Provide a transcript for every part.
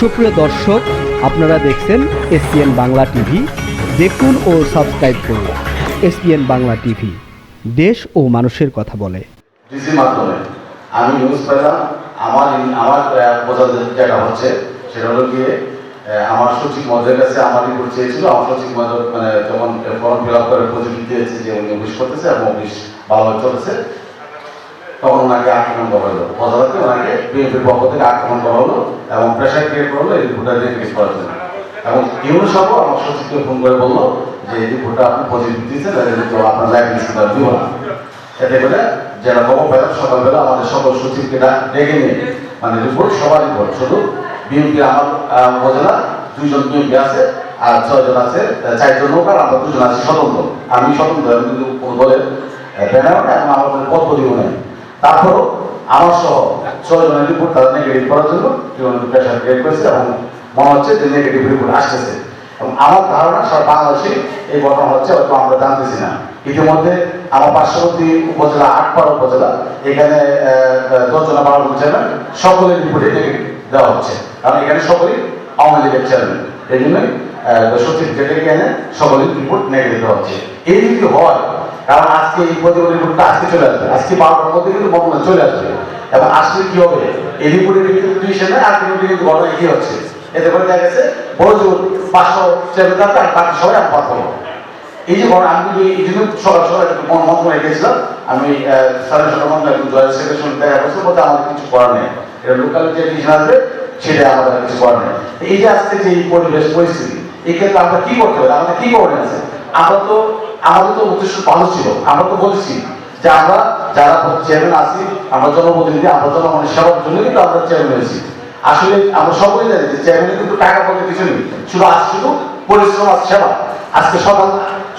সুপ্রিয় দর্শক আপনারা দেখছেন এসপিএন বাংলা টিভি। দেখুন ও সাবস্ক্রাইব করুন এসপিএন বাংলা টিভি। দেশ ও মানুষের কথা বলে। মাধ্যমে আমি নিউজ পেলাম। আমার আমার আহ, বোঝা যেটা হচ্ছে সেটা হলো গিয়ে আমার সচিব মহোদয়ের কাছে আমার রিপোর্ট চেয়েছিল। আমার সচিব মহোদয় মানে যেমন ফর্ম ফিল আপ করে প্রতিনিধি দিয়েছে যে উনি অফিস করতেছে এবং অফিস ভালোভাবে চলেছে ওনাকে আক্রমণ করা হলো। প্রধানত ওনাকে বিএনপির পক্ষ থেকে আক্রমণ করা হলো এবং প্রেশার ক্রিয়েট করল এই রিপোর্টটা রিলিজ করার জন্য। এবং ইউনুস সাহেব আমার সচিবকে ফোন করে বলল যে এই রিপোর্টটা আপনি পজিটিভ এটা কিন্তু আপনার লাইব্রেরি সেন্টার দিব না। এতে করে যারা পেলাম সকালবেলা আমাদের সকল সচিবকে ডাক- নিয়ে মানে রিপোর্ট সবার রিপোর্ট। শুধু বিএনপি আমার উপজেলা দুইজন বিএনপি আছে আর ছয়জন আছে চারজন নৌকার, আমরা দুজন আছি স্বতন্ত্র। আমি স্বতন্ত্র কিন্তু কোনো দলের ব্যানার এবং আমার কোনো পদ নেই। তারপরও আমার সহ ছয়জনের রিপোর্ট তারা নেগেটিভ করার জন্য প্রেশার ক্রিয়েট করেছে এবং মনে হচ্ছে যে নেগেটিভ রিপোর্ট আসতেছে। এবং আমার ধারণা সারা বাংলাদেশে এই ঘটনা হচ্ছে হয়তো আমরা জানতেছি না। ইতিমধ্যে আমার পার্শ্ববর্তী উপজেলা, আটপাড়া উপজেলা, এখানে দশজন জন চেয়ারম্যান সকলের রিপোর্টে নেগেটিভ দেওয়া হচ্ছে। কারণ এখানে সকলেই আওয়ামী লীগের চেয়ারম্যান এই জন্যই সচিব ডেকে এনে সকলের রিপোর্ট নেগেটিভ দেওয়া হচ্ছে। এই যদি হয় কারণ আজকে এই প্রতিবেদন রিপোর্টটা আজকে চলে আসবে। আজকে বারোটার মধ্যে কিন্তু বর্তমানে চলে আসবে। এবং আসলে কি হবে? এই রিপোর্টের আর কিন্তু কিন্তু ঘটনা কি হচ্ছে। এতে করে দেখা গেছে, বড় জোর পাঁচশো থাকবে আর বাকি সবাই আমি পাঠাবো এই যে ঘটনা আমি কিন্তু এই জন্য সকাল সকাল মন মন করে গেছিলাম। আমি সাড়ে ছটা মন্ত্রী একটু জয়ের সেক্রেটারির সঙ্গে দেখা করছি বলতে আমাদের কিছু করার নেই। এটা লোকাল যে ডিসিশন আসবে সেটা আমাদের কিছু করার নেই। এই যে আজকে যে পরিবেশ, পরিস্থিতি, এই ক্ষেত্রে আমরা কি করতে হবে আমাদের কি করণীয় আছে? আমরা আমাদের তো উদ্দেশ্য ভালো ছিল। আমরা তো বলছি যে আমরা যারা চেয়ারম্যান আছি, আমরা জনপ্রতিনিধি, আমরা জনগণের সেবার জন্য কিন্তু আমরা চেয়ারম্যান হয়েছি। আসলে আমরা সকলেই জানি যে চেয়ারম্যানের কিন্তু টাকা পয়সা কিছু নেই। শুধু আজ শুধু পরিশ্রম আর সেবা। আজকে সকাল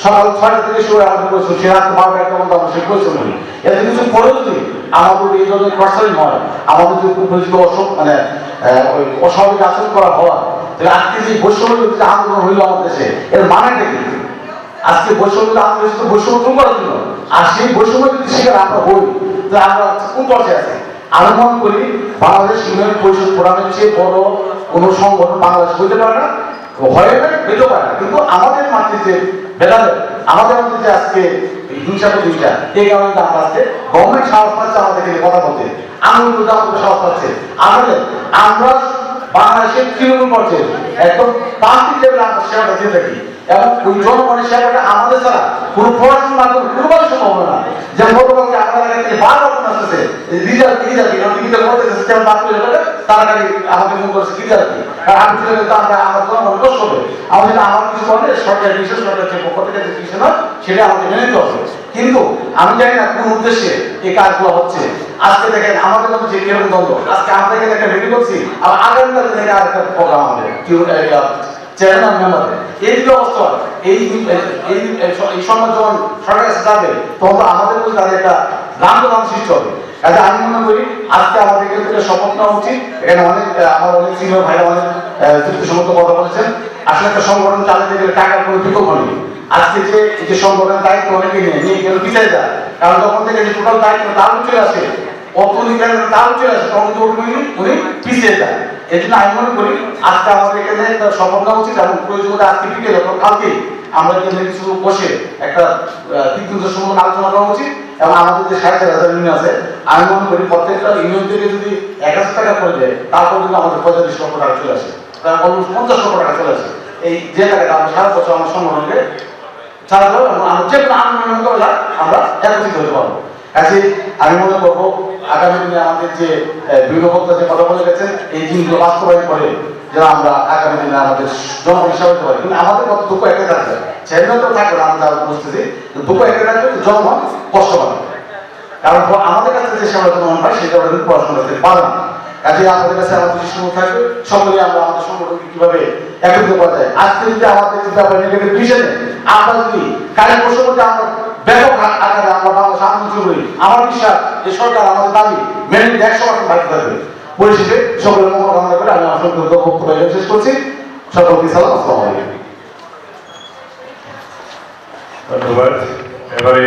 সকাল ছয়টা থেকে শুরু আমাদের পরিশ্রম। সে রাত বারোটা একটা পর্যন্ত আমরা সেই পরিশ্রম করি এতে কিছু পরে যদি আমাদের এই ধরনের প্রসারী হয়, আমাদের যদি বেশি অসব মানে অস্বাভাবিক আচরণ করা হয়, তাহলে আজকে যে বৈষম্য আন্দোলন হইল আমাদের দেশে, এর মানেটা কি? আজকে বৈষম্য আন্দোলন হচ্ছে বৈষম্য দূর করার জন্য। আর সেই বৈষম্য যদি শিকার আমরা বলি তাহলে আমরা কোন পর্যায়ে আছি? আমি মনে করি বাংলাদেশ ইউনিয়ন পরিষদ ফোরামের চেয়ে বড় কোনো সংগঠন বাংলাদেশ হইতে পারে না। হয়ে না হইতে পারে কিন্তু আমাদের মাতৃতে ভেদাভেদ, আমাদের মধ্যে যে আজকে হিংসা প্রতিষ্ঠা এই কারণে আমরা গভর্নমেন্ট সাহস পাচ্ছে কথা বলতে। আমাদের সাহস পাচ্ছে। আমাদের, আমরা বাংলাদেশের তৃণমূল পর্যায়ে একদম প্রান্তিক লেভেলে আমরা দিয়ে থাকি। এবং ওই সেবাটা আমাদের কোনো মাধ্যমে কোনোভাবে সম্ভব হবে না। গতকালকে আপনার থেকে আসতেছে করতে বাদ করে তারা খালি আমাকে ফোন করেছে কি? আমি আমরা, আমার হবে। কিছু বলে সরকার বিশেষ যে পক্ষ থেকে যে কিছু নয় সেটা আমাকে মেনে নিতে হবে। কিন্তু আমি জানি না কোন উদ্দেশ্যে এই কাজগুলো হচ্ছে। আজকে দেখেন, আমাদের মধ্যে যে কীরকম দ্বন্দ্ব। আজকে এখানে একটা মিটিং করছি আর আগামীকাল থেকে আরেকটা প্রোগ্রাম আমাদের কি চেয়ারম্যান মেম্বারদের। এই যে অবস্থা, এই এই এই সম্মান যখন সরকারের কাছে যাবে, তখন আমাদের মধ্যে তাদের একটা সৃষ্টি হবে। কাজে আমি মনে করি, আজকে আমাদের থেকে শপথ নেওয়া উচিত, এখানে অনেক আমার অনেক সিনিয়র অনেক যুক্তিসম্মত কথা বলেছেন। আসলে একটা সংগঠন চালাতে গেলে টাকার কোনো নেই। আজকে যে যে সংগঠনের দায়িত্ব অনেকে নিয়ে নিয়ে কারণ যখন থেকে যে টোটাল দায়িত্ব তার চলে আসে অর্থনীতির তার চলে আসে পিছিয়ে যায়। এই জন্য আমি মনে করি, আজকে আমাদের এখানে একটা নেওয়া উচিত এবং প্রয়োজন হলে আজকে বিকেলে অথবা কালকে আমরা এখানে কিছু বসে একটা আলোচনা করা উচিত, এবং আমাদের যে ষাট হাজার ইউনিয়ন আছে, আমি মনে করি প্রত্যেকটা ইউনিয়ন থেকে যদি এক হাজার টাকা করে দেয়, তারপর কিন্তু আমাদের পঁয়তাল্লিশ লক্ষ টাকা চলে আসে পঞ্চাশ লক্ষ টাকা চলে আসে। এই যে টাকাটা আমরা সারা বছর আমার সংগঠনকে ছাড়া যাবে এবং আমরা যে কোনো আন্দোলন আমরা একত্রিত হতে পারব। কাজে আমি মনে করব আগামী দিনে আমাদের যে বিভিন্ন যে কথা বলে গেছেন এই জিনিসগুলো বাস্তবায়ন করে যেন আমরা আগামী দিনে আমাদের জনগণ দিতে পারি। কিন্তু আমাদের কত দুঃখ একটা থাকবে চেয়ারম্যান তো থাকবে আমরা বুঝতেছি। দুঃখ একটা থাকবে জনগণ কষ্ট পাবে কারণ আমাদের কাছে যে সেবা জনগণ পায় সেটা ওরা পড়াশোনা করতে পারে না। কাজে আমাদের কাছে আমাদের সময় থাকবে। সকলে আমরা আমাদের সংগঠনকে কীভাবে একত্রিত করা যায়? আজকে যদি আমাদের ব্যাপার নেগেটিভ ডিসিশনে আমরা যদি কালী বছর আমরা ব্যাপক আকারে আমরা বাংলাদেশ আন্দোলন করি। আমার বিশ্বাস যে সরকার আমাদের দাবি মেনে নিতে একশো পার্সেন্ট বাড়তে থাকবে। পরিশেষে সকলের মঙ্গল কামনা করে আমি সংক্ষিপ্ত বক্তব্য শেষ করছি। সকলকে সালাম, আসসালাম ধন্যবাদ। এবারে